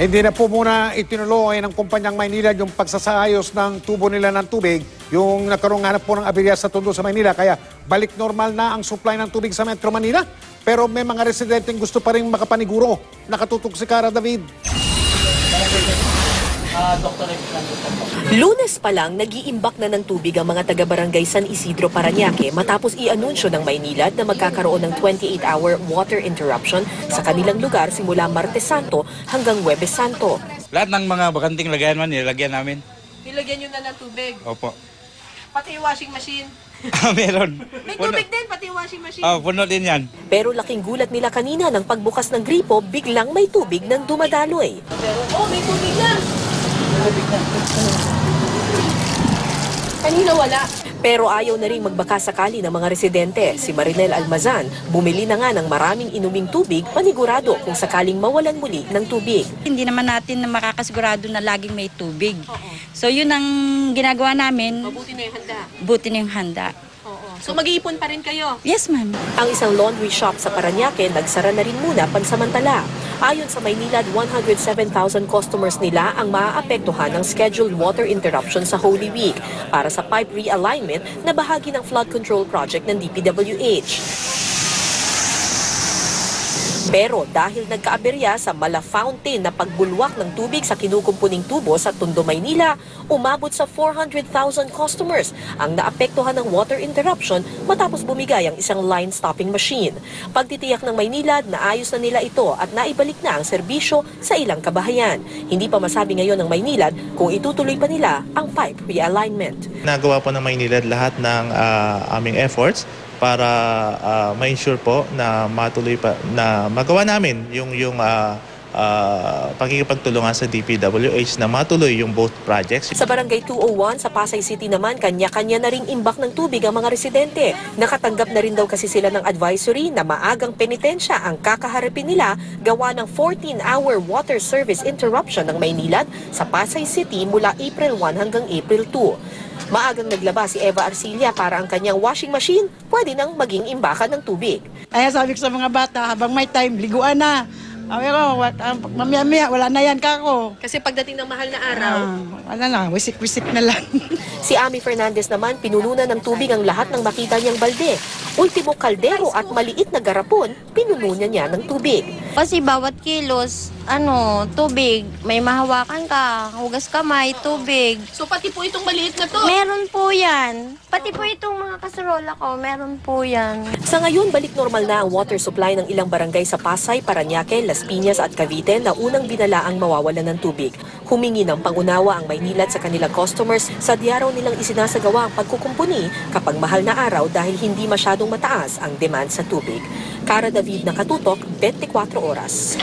Hindi na po muna itinuloy ng kumpanyang Maynila yung pagsasayos ng tubo nila ng tubig, yung nagkaroon nga po ng aberya sa tundo sa Maynila. Kaya balik normal na ang supply ng tubig sa Metro Manila. Pero may mga residenteng gusto pa rin makapaniguro. Nakatutok si Cara David. Lunes pa lang, nag-iimbak na ng tubig ang mga taga-barangay San Isidro Parañaque matapos i-anunsyo ng Maynilad na magkakaroon ng 28-hour water interruption sa kanilang lugar simula Martes Santo hanggang Huwebes Santo. Lahat ng mga bakanting lagayan man, nilagyan namin. Nilagyan nyo na ng tubig. Opo. Pati washing machine. Meron. May Puno. tubig din, pati washing machine. Oh, puno din yan. Pero laking gulat nila kanina nang pagbukas ng gripo, biglang may tubig ng dumadaloy. oh, may tubig na. Kanina wala. Pero ayaw na rin magbaka sakali ng mga residente. Si Marinel Almazan, bumili na nga ng maraming inuming tubig panigurado kung sakaling mawalan muli ng tubig. Hindi naman natin na makakasigurado na laging may tubig. So yun ang ginagawa namin, Mabuti na yung handa. buti na yung handa. So mag-iipon pa rin kayo. Yes, ma'am. Ang isang laundry shop sa Paranaque nagsara na rin muna pansamantala. Ayon sa Maynilad, 107,000 customers nila ang maaapektuhan ng scheduled water interruption sa Holy Week para sa pipe realignment na bahagi ng flood control project ng DPWH. Pero dahil nagkaaberya sa mala fountain na pagbulwak ng tubig sa kinukumpuning tubo sa Tondo, Maynila, umabot sa 400,000 customers ang naapektuhan ng water interruption matapos bumigay ang isang line stopping machine. Pagtitiyak ng Maynila, naayos na nila ito at naibalik na ang serbisyo sa ilang kabahayan. Hindi pa masabi ngayon ng Maynilad kung itutuloy pa nila ang pipe realignment. Nagawa po ng Maynilad lahat ng ah, aming efforts para ah, ma-ensure po na matuloy pa na magawa namin yung yung ah, ah, pakikipagtulungan sa DPWH na matuloy yung both projects. Sa Barangay 201 sa Pasay City naman, kanya-kanya na ring imbak ng tubig ang mga residente. Nakatanggap na rin daw kasi sila ng advisory na maagang penitensya ang kakaharapin nila gawa ng 14-hour water service interruption ng Maynilad sa Pasay City mula April 1 hanggang April 2. Maagang naglaba si Eva Arcilia para ang kanyang washing machine pwede nang maging imbakan ng tubig. Kaya sabi ko sa mga bata, habang may time, liguan na. Sabi ko, wat- ah, mamaya-maya, wala na yan ka ako. Kasi pagdating ng mahal na araw, Ah, wala na, wisik-wisik na lang. Si Ami Fernandez naman pinununan ng tubig ang lahat ng makita niyang balde. Ultimo kaldero at maliit na garapon, pinununan niya ng tubig. Kasi bawat kilos, ano, tubig, may mahawakan ka, hugas kamay, tubig. so pati po itong maliit na to. Meron po yan. Pati po itong mga kaserola ko, meron po yan. Sa ngayon, balik normal na ang water supply ng ilang barangay sa Pasay, Parañaque, Las Piñas at Cavite na unang binalaang mawawalan ng tubig. Humingi ng pangunawa ang Maynilad sa kanilang customers sa diaraw nilang isinasagawa ang pagkukumpuni kapag mahal na araw dahil hindi masyadong mataas ang demand sa tubig. Cara David nakatutok, 24 oras.